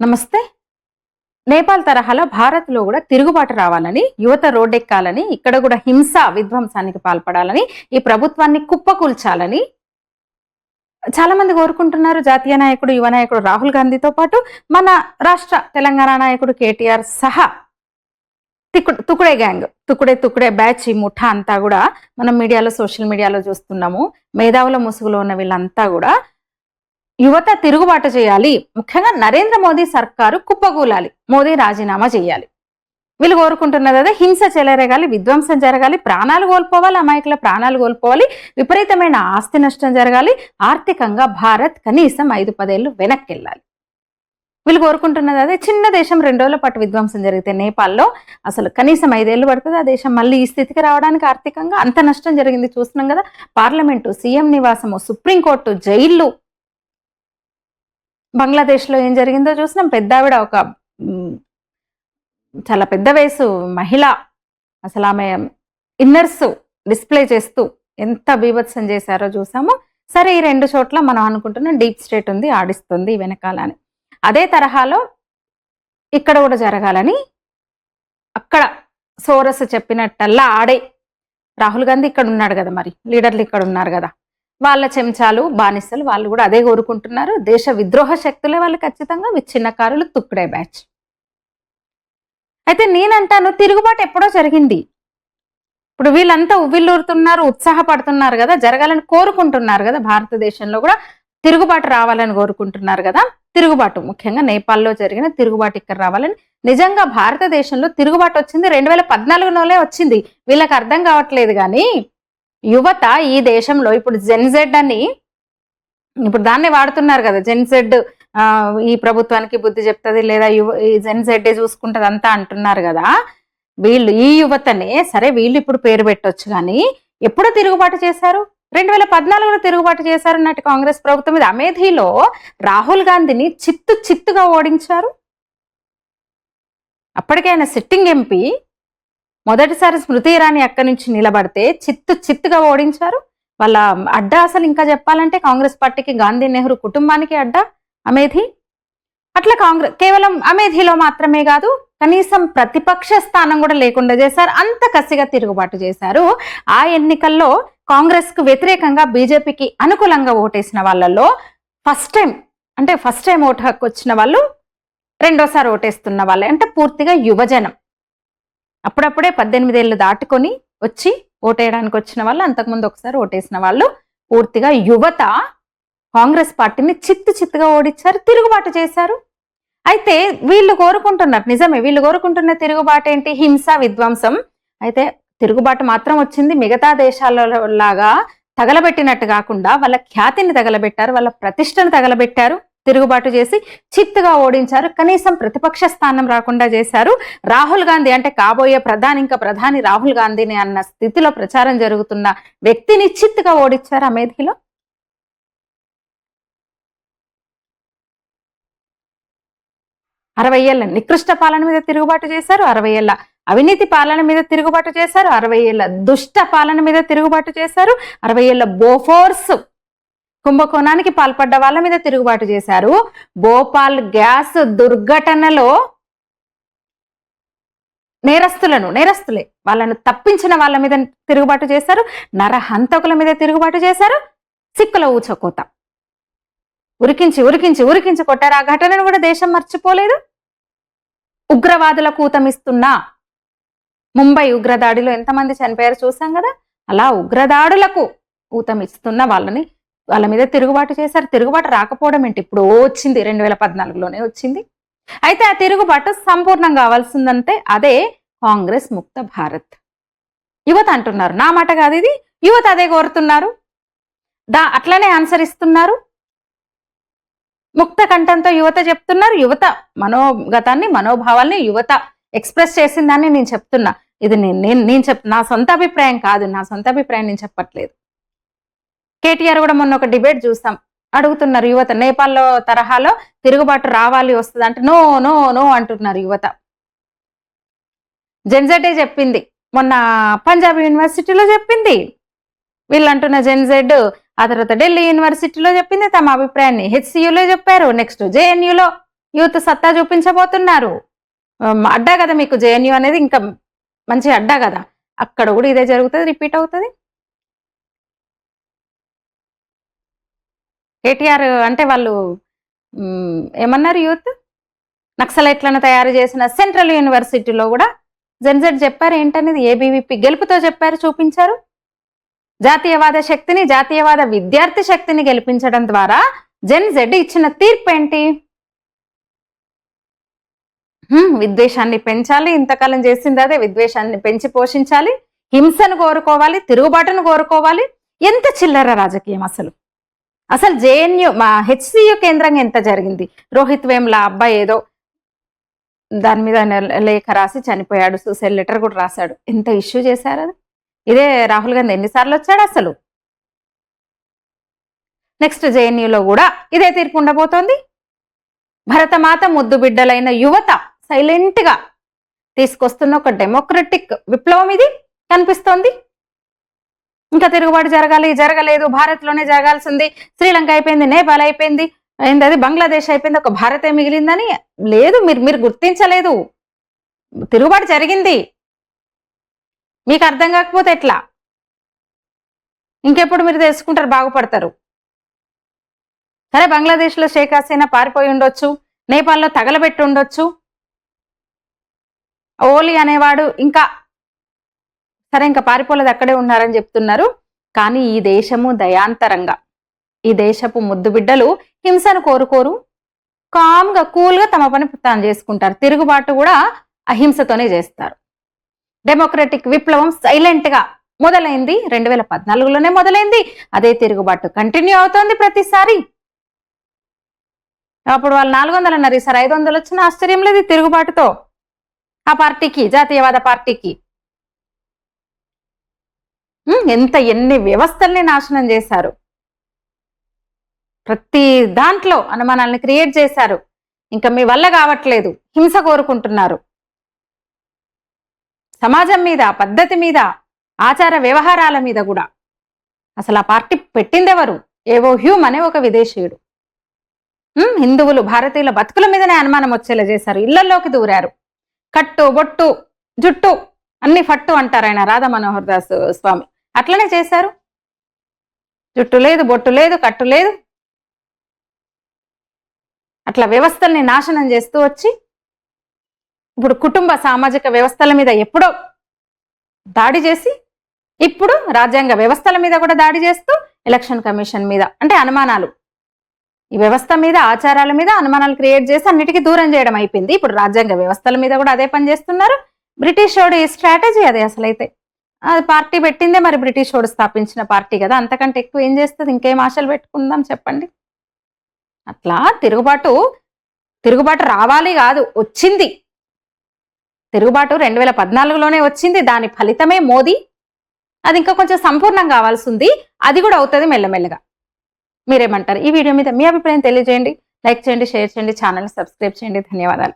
నమస్తే. నేపాల్ తరహాలో భారత్లో కూడా తిరుగుబాటు రావాలని యువత రోడ్డెక్కాలని ఇక్కడ కూడా హింస విధ్వంసానికి పాల్పడాలని ఈ ప్రభుత్వాన్ని కుప్పకూల్చాలని చాలా మంది కోరుకుంటున్నారు. జాతీయ నాయకుడు యువ నాయకుడు రాహుల్ గాంధీతో పాటు మన రాష్ట్ర తెలంగాణ నాయకుడు కేటీఆర్ సహా తిక్కు తుకుడే గ్యాంగ్ తుకుడే తుకుడే బ్యాచ్ ఈ ముఠా అంతా కూడా మనం మీడియాలో సోషల్ మీడియాలో చూస్తున్నాము. మేధావుల ముసుగులో ఉన్న వీళ్ళంతా కూడా యువత తిరుగుబాటు చేయాలి. ముఖ్యంగా నరేంద్ర మోదీ సర్కారు కుప్పకూలాలి. మోదీ రాజీనామా చేయాలి. వీళ్ళు కోరుకుంటున్నది అదే హింస చెలరేగాలి విధ్వంసం జరగాలి ప్రాణాలు కోల్పోవాలి అమాయకుల ప్రాణాలు కోల్పోవాలి విపరీతమైన ఆస్తి నష్టం జరగాలి ఆర్థికంగా భారత్ కనీసం ఐదు పదేళ్ళు వెనక్కి వెళ్ళాలి వీళ్ళు కోరుకుంటున్నది అదే చిన్న దేశం రెండు రోజుల పాటు విధ్వంసం జరిగితే నేపాల్లో అసలు కనీసం ఐదేళ్ళు పడుతుంది. ఆ దేశం మళ్ళీ ఈ స్థితికి రావడానికి ఆర్థికంగా అంత నష్టం జరిగింది చూస్తున్నాం కదా. పార్లమెంటు సీఎం నివాసము సుప్రీంకోర్టు జైళ్ళు బంగ్లాదేశ్లో ఏం జరిగిందో చూసినాం. పెద్ద ఆవిడ ఒక చాలా పెద్ద వయసు మహిళ. అసలు ఆమె ఇన్నర్స్ డిస్ప్లే చేస్తూ ఎంత బీభత్సం చేశారో చూసాము. సరే ఈ రెండు చోట్ల మనం అనుకుంటున్నాం డీప్ స్టేట్ ఉంది ఆడిస్తుంది వెనకాల అని. అదే తరహాలో ఇక్కడ కూడా జరగాలని అక్కడ సోరస్ చెప్పినట్టల్లా ఆడే రాహుల్ గాంధీ ఇక్కడ ఉన్నాడు కదా మరి లీడర్లు ఇక్కడ ఉన్నారు కదా. వాళ్ళ చెంచాలు బానిసలు వాళ్ళు కూడా అదే కోరుకుంటున్నారు. దేశ విద్రోహ శక్తులే వాళ్ళు ఖచ్చితంగా విచ్ఛిన్నకారులు తుక్కుడే బ్యాచ్. అయితే నేనంటాను తిరుగుబాటు ఎప్పుడో జరిగింది. ఇప్పుడు వీళ్ళంతా ఉవ్విల్లూరుతున్నారు ఉత్సాహపడుతున్నారు కదా జరగాలని కోరుకుంటున్నారు కదా భారతదేశంలో కూడా తిరుగుబాటు రావాలని కోరుకుంటున్నారు కదా తిరుగుబాటు ముఖ్యంగా నేపాల్లో జరిగిన తిరుగుబాటు ఇక్కడ రావాలని. నిజంగా భారతదేశంలో తిరుగుబాటు వచ్చింది రెండు వేల పద్నాలుగులోనే వచ్చింది. వీళ్ళకి అర్థం కావట్లేదు కానీ యువత ఈ దేశంలో ఇప్పుడు జెన్జెడ్ అని ఇప్పుడు దాన్ని వాడుతున్నారు కదా జెన్జెడ్ ఈ ప్రభుత్వానికి బుద్ధి చెప్తుంది లేదా యువ ఈ జెన్జెడ్డే చూసుకుంటది అంతా అంటున్నారు కదా. వీళ్ళు ఈ యువతనే సరే వీళ్ళు ఇప్పుడు పేరు పెట్టొచ్చు కానీ ఎప్పుడు తిరుగుబాటు చేశారు? రెండు వేల పద్నాలుగులో తిరుగుబాటు చేశారు నాటి కాంగ్రెస్ ప్రభుత్వం మీద. అమేధీలో రాహుల్ గాంధీని చిత్తు చిత్తుగా ఓడించారు. అప్పటికే ఆయన సిట్టింగ్ ఎంపీ మొదటిసారి స్మృతి ఇరానీ అక్కడి నుంచి నిలబడితే చిత్తు చిత్తుగా ఓడించారు. వాళ్ళ అడ్డా అసలు ఇంకా చెప్పాలంటే కాంగ్రెస్ పార్టీకి గాంధీ నెహ్రూ కుటుంబానికి అడ్డా అమేధి. అట్లా కాంగ్రెస్ కేవలం అమేధిలో మాత్రమే కాదు కనీసం ప్రతిపక్ష స్థానం కూడా లేకుండా చేశారు. అంత కసిగా తిరుగుబాటు చేశారు. ఆ ఎన్నికల్లో కాంగ్రెస్కు వ్యతిరేకంగా బీజేపీకి అనుకూలంగా ఓటేసిన వాళ్ళల్లో ఫస్ట్ టైం అంటే ఫస్ట్ టైం ఓటు హక్కు వచ్చిన వాళ్ళు రెండోసారి ఓటేస్తున్న వాళ్ళే. అంటే పూర్తిగా యువజనం. అప్పుడప్పుడే పద్దెనిమిదేళ్ళు దాటుకొని వచ్చి ఓటేయడానికి వచ్చిన వాళ్ళు అంతకుముందు ఒకసారి ఓటేసిన వాళ్ళు పూర్తిగా యువత కాంగ్రెస్ పార్టీని చిత్తు చిత్తుగా ఓడించారు తిరుగుబాటు చేశారు. అయితే వీళ్ళు కోరుకుంటున్నారు నిజమే వీళ్ళు కోరుకుంటున్న తిరుగుబాటు ఏంటి? హింస విధ్వంసం. అయితే తిరుగుబాటు మాత్రం వచ్చింది మిగతా దేశాలలో లాగా తగలబెట్టినట్టు కాకుండా వాళ్ళ ఖ్యాతిని తగలబెట్టారు వాళ్ళ ప్రతిష్టను తగలబెట్టారు. తిరుగుబాటు చేసి చిత్తుగా ఓడించారు. కనీసం ప్రతిపక్ష స్థానం రాకుండా చేశారు. రాహుల్ గాంధీ అంటే కాబోయే ప్రధాని ఇంకా ప్రధాని రాహుల్ గాంధీని అన్న స్థితిలో ప్రచారం జరుగుతున్న వ్యక్తిని చిత్తుగా ఓడించారు అమేధిలో అరవై ఏళ్ళ నికృష్ట పాలన మీద తిరుగుబాటు చేశారు. అరవై ఏళ్ళ అవినీతి పాలన మీద తిరుగుబాటు చేశారు. అరవై ఏళ్ళ దుష్ట పాలన మీద తిరుగుబాటు చేశారు. అరవై ఏళ్ళ బోఫోర్స్ కుంభకోణానికి పాల్పడ్డ వాళ్ళ మీద తిరుగుబాటు చేశారు. భోపాల్ గ్యాస్ దుర్ఘటనలో నేరస్తులను నేరస్తులే వాళ్ళను తప్పించిన వాళ్ళ మీద తిరుగుబాటు చేశారు. నరహంతకుల మీద తిరుగుబాటు చేశారు. సిక్కుల ఊచకోత. ఉరికించి ఉరికించి ఉరికించి కొట్టారు. ఆ ఘటనను కూడా దేశం మర్చిపోలేదు. ఉగ్రవాదులకు కూతమిస్తున్న ముంబై ఉగ్రదాడిలో ఎంతమంది చనిపోయారు చూసాం కదా? అలా ఉగ్రదాడులకు ఊతమిస్తున్న వాళ్ళని వాళ్ళ మీద తిరుగుబాటు చేశారు. తిరుగుబాటు రాకపోవడం ఏంటి? ఇప్పుడు వచ్చింది రెండు వేల పద్నాలుగులోనే వచ్చింది. అయితే ఆ తిరుగుబాటు సంపూర్ణం కావాల్సిందంటే అదే కాంగ్రెస్ ముక్త భారత్. యువత అంటున్నారు నా మాట కాదు ఇది. యువత అదే కోరుతున్నారు. దా అట్లనే ఆన్సర్ ఇస్తున్నారు. ముక్త కంఠంతో యువత చెప్తున్నారు. యువత మనోగతాన్ని మనోభావాల్ని యువత ఎక్స్ప్రెస్ చేసిందని నేను చెప్తున్నా. ఇది నేను నేను నేను చెప్ నా సొంత అభిప్రాయం కాదు. నా సొంత అభిప్రాయం నేను చెప్పట్లేదు. కేటీఆర్ కూడా మొన్న ఒక డిబేట్ చూస్తాం అడుగుతున్నారు యువత నేపాల్లో తరహాలో తిరుగుబాటు రావాలి వస్తుంది అంటే నో నో నో అంటున్నారు యువత. జెన్జెడే చెప్పింది. మొన్న పంజాబ్ యూనివర్సిటీలో చెప్పింది. వీళ్ళు అంటున్న జెన్జెడ్ ఆ తర్వాత ఢిల్లీ యూనివర్సిటీలో చెప్పింది తమ అభిప్రాయాన్ని. హెచ్సియులో చెప్పారు. నెక్స్ట్ జేఎన్యులో యూత్ సత్తా చూపించబోతున్నారు. అడ్డా కదా మీకు జేఎన్యు అనేది ఇంకా మంచి అడ్డా కదా. అక్కడ కూడా ఇదే జరుగుతుంది రిపీట్ అవుతుంది. కేటీఆర్ అంటే వాళ్ళు ఏమన్నారు యూత్? నక్సలైట్లను తయారు చేసిన సెంట్రల్ యూనివర్సిటీలో కూడా జెన్జెడ్ చెప్పారు ఏంటనేది? ఏబీవీపీ గెలుపుతో చెప్పారు చూపించారు. జాతీయవాద శక్తిని జాతీయవాద విద్యార్థి శక్తిని గెలిపించడం ద్వారా జెన్ జెడ్ ఇచ్చిన తీర్పు ఏంటి? విద్వేషాన్ని పెంచాలి ఇంతకాలం చేసింది అదే విద్వేషాన్ని పెంచి పోషించాలి హింసను కోరుకోవాలి తిరుగుబాటును కోరుకోవాలి. ఎంత చిల్లర రాజకీయం అసలు? అసలు జేఎన్యూ మా హెచ్సియు కేంద్రంగా ఎంత జరిగింది? రోహిత్ వేమ్ల అబ్బాయి ఏదో దాని మీద లేఖ రాసి చనిపోయాడు సూసైడ్ లెటర్ కూడా రాశాడు. ఎంత ఇష్యూ చేశారు అది? ఇదే రాహుల్ గాంధీ ఎన్నిసార్లు వచ్చాడు అసలు? నెక్స్ట్ జేఎన్యూలో కూడా ఇదే తీర్పు ఉండబోతోంది. భరతమాత ముద్దు బిడ్డలైన యువత సైలెంట్గా తీసుకొస్తున్న ఒక డెమోక్రటిక్ విప్లవం ఇది కనిపిస్తోంది. ఇంకా తిరుగుబాటు జరగాలి జరగలేదు భారత్లోనే జరగాల్సింది. శ్రీలంక అయిపోయింది నేపాల్ అయిపోయింది. ఏంటది బంగ్లాదేశ్ అయిపోయింది ఒక భారతే మిగిలిందని? లేదు మీరు మీరు గుర్తించలేదు. తిరుగుబాటు జరిగింది. మీకు అర్థం కాకపోతే ఎట్లా? ఇంకెప్పుడు మీరు తెలుసుకుంటారు బాగుపడతారు. సరే బంగ్లాదేశ్లో షేక్ హసీనా పారిపోయి ఉండొచ్చు నేపాల్లో తగలబెట్టి ఉండొచ్చు. ఓలీ అనేవాడు ఇంకా సరే ఇంకా పారిపోలేదు అక్కడే ఉన్నారని చెప్తున్నారు. కానీ ఈ దేశము దయాంతరంగా. ఈ దేశపు ముద్దు బిడ్డలు హింసను కోరుకోరు. కామ్గా కూల్గా తమ పని తాను చేసుకుంటారు. తిరుగుబాటు కూడా అహింసతోనే చేస్తారు. డెమోక్రటిక్ విప్లవం సైలెంట్గా మొదలైంది. రెండు వేల పద్నాలుగులోనే మొదలైంది. అదే తిరుగుబాటు కంటిన్యూ అవుతోంది ప్రతిసారి. అప్పుడు వాళ్ళు నాలుగు వందలు అన్నారు ఈసారి ఐదు వందలు వచ్చిన ఆశ్చర్యం లేదు తిరుగుబాటుతో. ఆ పార్టీకి జాతీయవాద పార్టీకి. ఎంత ఎన్ని వ్యవస్థల్ని నాశనం చేశారు. ప్రతి దాంట్లో అనుమానాలను క్రియేట్ చేశారు. ఇంకా మీ వల్ల కావట్లేదు. హింస కోరుకుంటున్నారు. సమాజం మీద పద్ధతి మీద ఆచార వ్యవహారాల మీద కూడా. అసలు ఆ పార్టీ పెట్టిందెవరు? ఏవో హ్యూమ్ అనే ఒక విదేశీయుడు. హిందువులు భారతీయుల బతుకుల మీదనే అనుమానం వచ్చేలా చేశారు. ఇళ్ళలోకి దూరారు. కట్టు బొట్టు జుట్టు అన్ని ఫట్టు అంటారు ఆయన రాధా మనోహర్ దాస్ స్వామి. అట్లనే చేశారు. జుట్టు లేదు బొట్టు లేదు కట్టు లేదు. అట్లా వ్యవస్థల్ని నాశనం చేస్తూ వచ్చి ఇప్పుడు కుటుంబ సామాజిక వ్యవస్థల మీద ఎప్పుడో దాడి చేసి ఇప్పుడు రాజ్యాంగ వ్యవస్థల మీద కూడా దాడి చేస్తూ ఎలక్షన్ కమిషన్ మీద అంటే అనుమానాలు. ఈ వ్యవస్థ మీద ఆచారాల మీద అనుమానాలు క్రియేట్ చేసి అన్నిటికీ దూరం చేయడం అయిపోయింది. ఇప్పుడు రాజ్యాంగ వ్యవస్థల మీద కూడా అదే పని చేస్తున్నారు. బ్రిటిష్ వాడు ఈ స్ట్రాటజీ అది అసలైతే? అది పార్టీ పెట్టిందే మరి బ్రిటిష్ వాడు స్థాపించిన పార్టీ కదా అంతకంటే ఎక్కువ ఏం చేస్తుంది? ఇంకేం ఆశలు పెట్టుకుందాం చెప్పండి. అట్లా తిరుగుబాటు తిరుగుబాటు రావాలి కాదు వచ్చింది. తిరుగుబాటు రెండు వేల పద్నాలుగులోనే వచ్చింది దాని ఫలితమే మోదీ. అది ఇంకా కొంచెం సంపూర్ణం కావాల్సి ఉంది అది కూడా అవుతుంది మెల్లమెల్లగా. మీరేమంటారు? ఈ వీడియో మీద మీ అభిప్రాయం తెలియజేయండి లైక్ చేయండి షేర్ చేయండి ఛానల్ని సబ్స్క్రైబ్ చేయండి. ధన్యవాదాలు.